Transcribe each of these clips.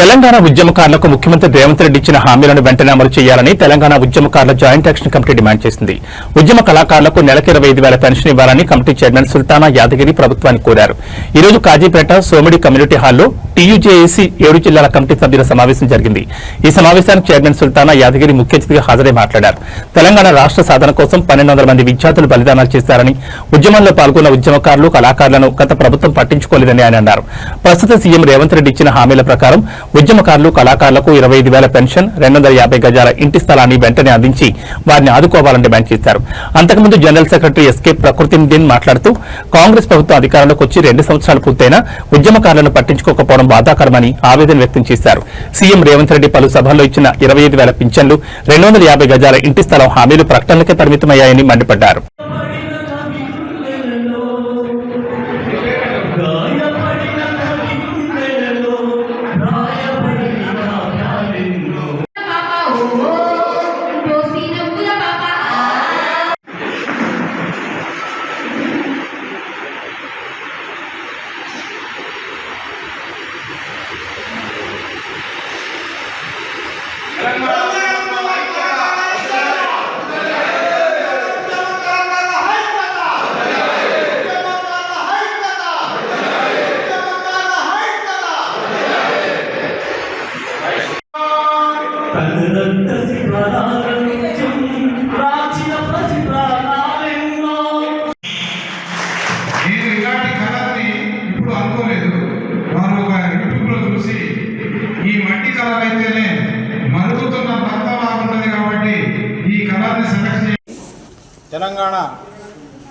తెలంగాణ ఉద్యమకారులకు ముఖ్యమంత్రి రేవంత్ రెడ్డి ఇచ్చిన హామీలను వెంటనే అమలు చేయాలని తెలంగాణ ఉద్యమకారుల జాయింట్ యాక్షన్ కమిటీ డిమాండ్ చేసింది. ఉద్యమ కళాకారులకు నెలకు ఇరవై ఐదు వేల పెన్షన్ ఇవ్వాలని కమిటీ చైర్మన్ సుల్తానా యాదగిరి ప్రభుత్వాన్ని కోరారు. ఈ రోజు కాజీపేట సోమిడి కమ్యూనిటీ హాల్లో టీయూజేఏసీ ఏడు జిల్లాల కమిటీ సభ్యుల సమావేశం జరిగింది. ఈ సమావేశానికి చైర్మన్ సుల్తానా యాదగిరి ముఖ్య అతిథిగా హాజరై మాట్లాడారు. తెలంగాణ రాష్ట్ర సాధన కోసం పన్నెండు వందల మంది విద్యార్థులు బలిదానాలు చేశారని ఉద్యమంలో పాల్గొన్న ఉద్యమకారులు కళాకారులను గత ప్రభుత్వం పట్టించుకోలేదని ఆయన అన్నారు. ప్రస్తుత సీఎం రేవంత్ రెడ్డి ఇచ్చిన హామీల ప్రకారం ఉద్యమకారులు కళాకారులకు ఇరవై ఐదు వేల పెన్షన్ రెండు వందల యాభై గజాల ఇంటి స్థలాన్ని వెంటనే అందించి వారిని ఆదుకోవాలని డిమాండ్ చేశారు. అంతకుముందు జనరల్ సెక్రటరీ ఎస్కే ప్రకృతినిధిన్ మాట్లాడుతూ కాంగ్రెస్ ప్రభుత్వం అధికారంలోకి వచ్చి రెండు సంవత్సరాలు పూర్తయినా ఉద్యమకారులను పట్టించుకోకపోవడం బాధాకరమని ఆవేదన వ్యక్తం చేశారు. సీఎం రేవంత్ రెడ్డి పలు సభల్లో ఇచ్చిన ఇరవై ఐదు వేల పింఛన్లు రెండు వందల యాభై గజాల ఇంటి స్థలం హామీలు ప్రకటనలకే పరిమితమయ్యాయని మండిపడ్డారు. కన్నులంత శిఖరాలంచం తెలంగాణ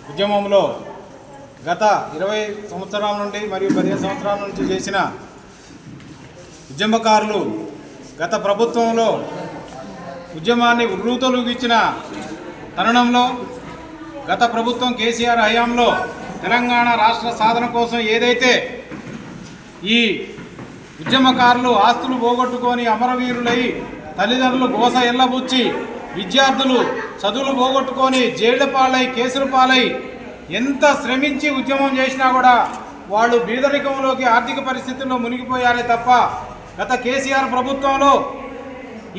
ఉద్యమంలో గత ఇరవై సంవత్సరాల నుండి మరియు పదిహేను సంవత్సరాల నుంచి చేసిన ఉద్యమకారులు గత ప్రభుత్వంలో ఉద్యమాన్ని ఉర్రూతలుగిచ్చిన తరుణంలో గత ప్రభుత్వం కేసీఆర్ హయాంలో తెలంగాణ రాష్ట్ర సాధన కోసం ఏదైతే ఈ ఉద్యమకారులు ఆస్తులు పోగొట్టుకొని అమరవీరులై తల్లిదండ్రులు గోస ఎల్లబుచ్చి విద్యార్థులు చదువులు పోగొట్టుకొని జైళ్ళ పాలై కేసుల పాలై ఎంత శ్రమించి ఉద్యమం చేసినా కూడా వాళ్ళు బీదరికంలోకి ఆర్థిక పరిస్థితుల్లో మునిగిపోయారే తప్ప గత కేసీఆర్ ప్రభుత్వంలో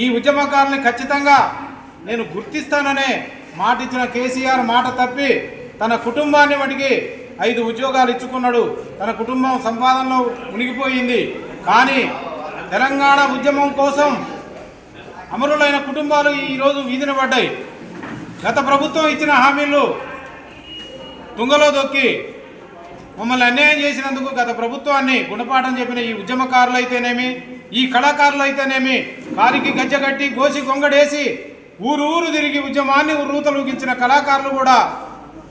ఈ ఉద్యమకారుని ఖచ్చితంగా నేను గుర్తిస్తాననే మాట ఇచ్చిన కేసీఆర్ మాట తప్పి తన కుటుంబాన్ని మటుకి ఐదు ఉద్యోగాలు ఇచ్చుకున్నాడు. తన కుటుంబం సంపాదనలో మునిగిపోయింది. కానీ తెలంగాణ ఉద్యమం కోసం అమరులైన కుటుంబాలు ఈరోజు వీధిన పడ్డాయి. గత ప్రభుత్వం ఇచ్చిన హామీలు తుంగలో దొక్కి మమ్మల్ని అన్యాయం చేసినందుకు గత ప్రభుత్వాన్ని గుణపాఠం చెప్పిన ఈ ఉద్యమకారులు అయితేనేమి ఈ కళాకారులు అయితేనేమి కారికి గజ్జగట్టి గోసి కొంగడేసి ఊరు ఊరు తిరిగి ఉద్యమాన్ని రూతలూగించిన కళాకారులు కూడా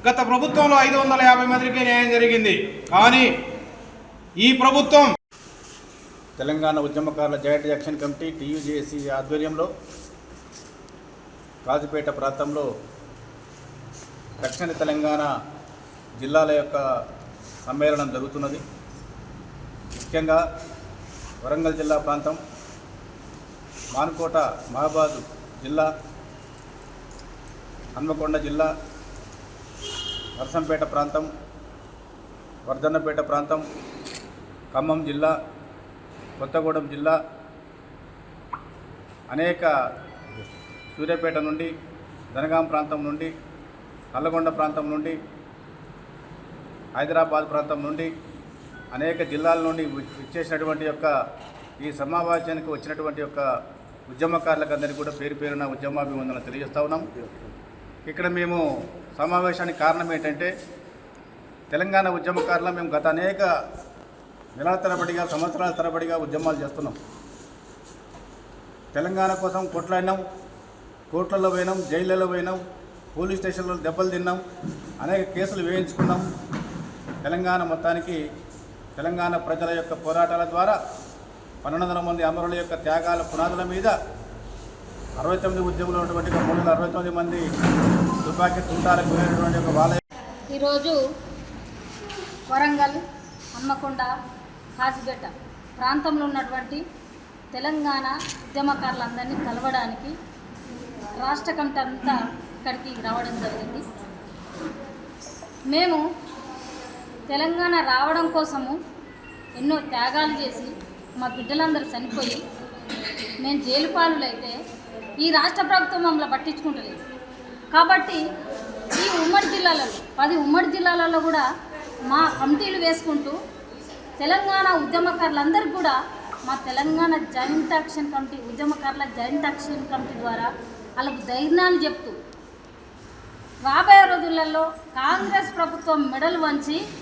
గత ప్రభుత్వంలో ఐదు వందల యాభై మందికి న్యాయం జరిగింది. కానీ ఈ ప్రభుత్వం తెలంగాణ ఉద్యమకారుల జాయింట్ యాక్షన్ కమిటీ టీయూజేసీ ఆధ్వర్యంలో కాజుపేట ప్రాంతంలో దక్షిణ తెలంగాణ జిల్లాల యొక్క సమ్మేళనం జరుగుతున్నది. ముఖ్యంగా వరంగల్ జిల్లా ప్రాంతం మానుకోట మహాబాద్ జిల్లా హన్మకొండ జిల్లా నర్సంపేట ప్రాంతం వర్ధన్నపేట ప్రాంతం ఖమ్మం జిల్లా కొత్తగూడెం జిల్లా అనేక సూర్యాపేట నుండి దనగాం ప్రాంతం నుండి నల్లగొండ ప్రాంతం నుండి హైదరాబాద్ ప్రాంతం నుండి అనేక జిల్లాల నుండి ఇచ్చేసినటువంటి యొక్క ఈ సమావేశానికి వచ్చినటువంటి యొక్క ఉద్యమకారులకు అందరికీ కూడా పేరు పేరున ఉద్యమాభివందన తెలియజేస్తా ఉన్నాం. ఇక్కడ మేము సమావేశానికి కారణం ఏంటంటే తెలంగాణ ఉద్యమకారుల మేము గత అనేక నెలల తరబడిగా సంవత్సరాల తరబడిగా ఉద్యమాలు చేస్తున్నాం. తెలంగాణ కోసం కొట్లాడినాం కోట్లలో పోయినాం జైళ్ళలో పోయినాం పోలీస్ స్టేషన్లో దెబ్బలు తిన్నాం అనేక కేసులు వేయించుకున్నాం. తెలంగాణ మొత్తానికి తెలంగాణ ప్రజల యొక్క పోరాటాల ద్వారా పన్నెండు వందల మంది అమరుల యొక్క త్యాగాల పునాదుల మీద అరవై తొమ్మిది ఉద్యమంలో ఉన్నటువంటి మూడు వందల అరవై తొమ్మిది మంది తుపాకీ తుంటాలకు గురైనటువంటి ఒక వాళ్ళ ఈరోజు వరంగల్ హన్మకొండ కాజిగడ్డ ప్రాంతంలో ఉన్నటువంటి తెలంగాణ ఉద్యమకారులందరినీ కలవడానికి రాష్ట్ర కమిటీ అంతా ఇక్కడికి రావడం జరిగింది. మేము తెలంగాణ రావడం కోసము ఎన్నో త్యాగాలు చేసి మా బిడ్డలందరూ చనిపోయి మేము జైలుపాలులైతే ఈ రాష్ట్ర ప్రభుత్వం మమ్మల్ని పట్టించుకుంటలేదు. కాబట్టి ఈ ఉమ్మడి జిల్లాలలో పది ఉమ్మడి జిల్లాలలో కూడా మా కమిటీలు వేసుకుంటూ తెలంగాణ ఉద్యమకారులందరికీ కూడా మా తెలంగాణ జాయింట్ యాక్షన్ కమిటీ ఉద్యమకారుల జాయింట్ యాక్షన్ కమిటీ ద్వారా వాళ్ళకు ధైర్యాన్ని చెప్తూ రాబోయే రోజులలో కాంగ్రెస్ ప్రభుత్వం మెడలు వంచి